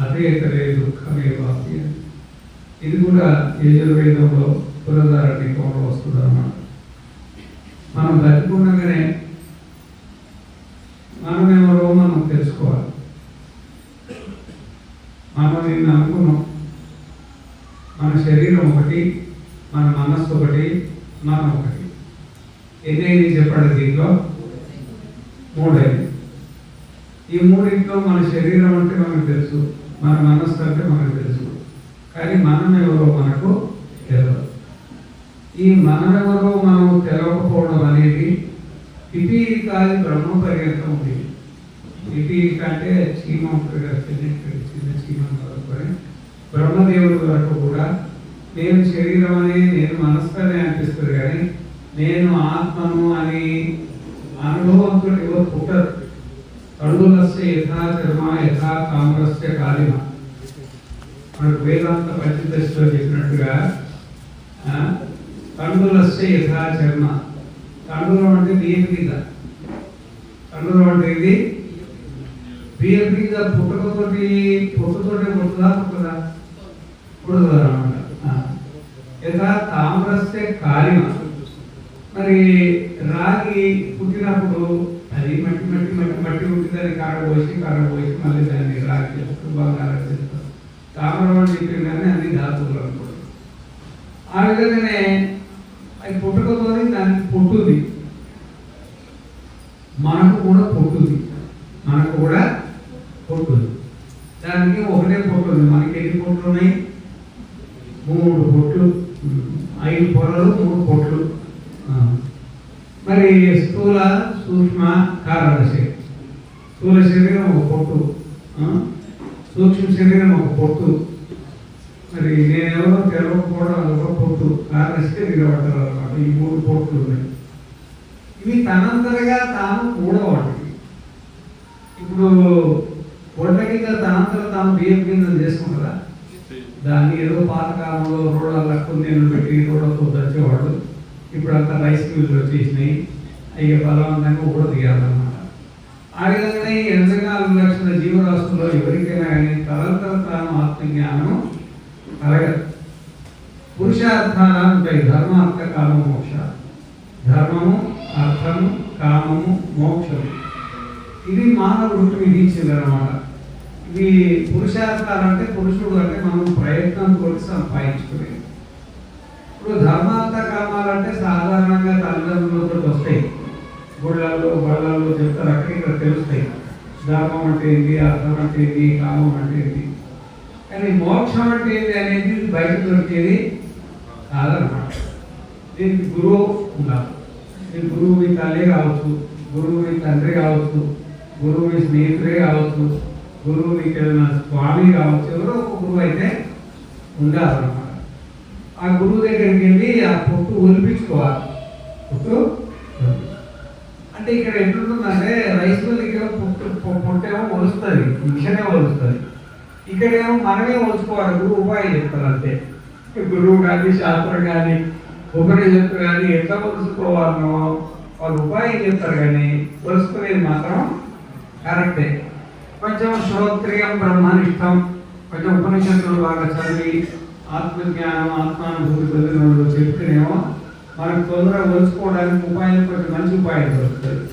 అదే ఇతరే దుఃఖమే వాప్య ఇది కూడా యజుర్వేదంలో పురధార నికంలో వస్తుంది అన్నమాట. మనం బతికుండగానే మనమెవరో మనం తెలుసుకోవాలి. మనం నిన్న అనుకున్నాం. మన శరీరం ఒకటి మన మనస్సు ఒకటి మనం ఒకటి. ఎన్నైంది చెప్పాడు దీంట్లో? మూడైంది. ఈ మూడింట్లో మన శరీరం అంటే మనకు తెలుసు. మన మనస్సు అంటే మనకు తెలుసు. కానీ మనం ఎవరో మనకు తెలియదు ఈ మనమెవరో మనం తెలవకపోవడం అనేది పిపీలికాది బ్రహ్మ పర్యంతం ఉంది. పిపీలిక అంటే చీమ ఉంటుంది చిన్న చిన్న చీమ వరకు బ్రహ్మదేవుడి వరకు కూడా నేను శరీరం అని నేను మనస్సు అని అనిపిస్తుంది కానీ నేను ఆత్మను అని అనుభవంతో ఎవరు పుట్టరు. కడుగులస్య యథా చర్మ యథా తామరస్య కాలిమ. మనకు వేదాంత పంచదశలో చెప్పినట్టుగా ఆ, కండులస్య యథా చర్మ. కండులం అంటే బియ్యం గింజ కండులం అంటే ఇది బియ్యం గింజ పుట్టకతోటి పుట్టతోటే పుట్టదా పుట్టదా పుట్టదా అనమాట యథా తామరస్య కాలిమ. మరి రాగి పుట్టినప్పుడు అది మట్టి మట్టి మట్టి మట్టి ఉంటుంది కాడ పోసి కారబోసి పోసి మళ్ళీ దాన్ని రాక్ చేస్తూ బంగారం చేస్తాం. తామరం అని చెప్పిందని అన్ని ధాతువులు అనుకోండి. ఆ విధంగానే అది పుట్టుకతోని దానికి పుట్టుంది. మనకు కూడా పుట్టుంది. మనకు కూడా పుట్టుంది. దానికి ఒకటే పొట్టు ఉంది. మనకి ఎన్ని పొట్లు ఉన్నాయి? మూడు పొట్లు. ఐదు పొరలు మూడు పొట్లు. మరి స్థూల సూక్ష్మ కారణ శరీరం. స్థూల శరీరం ఒక పొట్టు? సూక్ష్మ శరీరం ఒక పొట్టు. మరి నేనెవరో తెలవకపోవడం అదొక పొట్టు. కారణ శరీరం అంటారు అనమాట ఈ మూడు పొట్లు ఉన్నాయి. ఇవి తనంతరగా తాను కూడవాటి ఇప్పుడు వంట కింద తనంతర తాను బియ్యం కింద చేసుకుంటారా? దాన్ని ఏదో పాతకాలంలో రోడ్ల నేను పెట్టి రోడ్లతో తెచ్చేవాళ్ళు ఇప్పుడు అంతా రైస్ మిల్లు వచ్చేసినాయి. అవి బలవంతంగా కూడా తీయాలన్నమాట ఆ విధంగానే ఈ ఎనభై నాలుగు లక్షల జీవరాశుల్లో ఎవరికైనా కానీ తరంతరం తాను ఆత్మజ్ఞానం కలగదు. పురుషార్థాలు ఉంటాయి. ధర్మ అర్థ కామ మోక్ష. ధర్మము అర్థము కామము మోక్షము. ఇది మానవుడు విధించింది అనమాట ఇవి పురుషార్థాలు అంటే పురుషుడు అంటే మనం ప్రయత్నం కోరి సంపాదించుకునేది. ఇప్పుడు ధర్మార్థ కామాలంటే సాధారణంగా తల్లిదండ్రులతో వస్తాయి. గుళ్ళల్లో బళ్ళల్లో చెప్తారు అక్కడ ఇక్కడ తెలుస్తాయి. ధర్మం అంటే ఏంటి అర్థం అంటే ఏంటి కామం అంటే ఏంటి? కానీ మోక్షం అంటే ఏంటి అనేది బయట దొరికేది సాధారణ. దీనికి గురువు ఉండాలి. గురువు మీ తల్లి కావచ్చు గురువు మీ తండ్రి కావచ్చు గురువు మీ స్నేహితుడే కావచ్చు గురువు మీకు ఏదైనా స్వామి కావచ్చు ఎవరో ఒక గురువు అయితే ఉండాలన్నమాట ఆ గురువు దగ్గరికి వెళ్ళి ఆ పొట్టు ఒలిపించుకోవాలి. పొట్టు? అంటే ఇక్కడ ఎట్లుంటుందంటే రైస్ దగ్గర పొట్టు పొ- పొట్టేమో ఒలుస్తుంది. మిషనే ఒలుస్తుంది. ఇక్కడేమో మనమే ఒలుచుకోవాలి. గురువు ఉపాయం చెప్తారు అంతే. గురువు కానీ శాస్త్రం కానీ ఉపనిషత్తు కానీ ఎట్లా ఒలుచుకోవాలనో వాళ్ళు ఉపాయం చెప్తారు కానీ ఒలుచుకునేది మాత్రం కరెక్టే. కొంచెం శ్రోత్రియం బ్రహ్మనిష్టం కొంచెం ఉపనిషత్తులు బాగా చదివి ఆత్మజ్ఞానం ఆత్మానుభూతి పొందిన వాళ్ళు చెప్తేనేమో మనకు తొందరగా ఉంచుకోవడానికి ఉపాయం కొంచెం మంచి ఉపాయం దొరుకుతుంది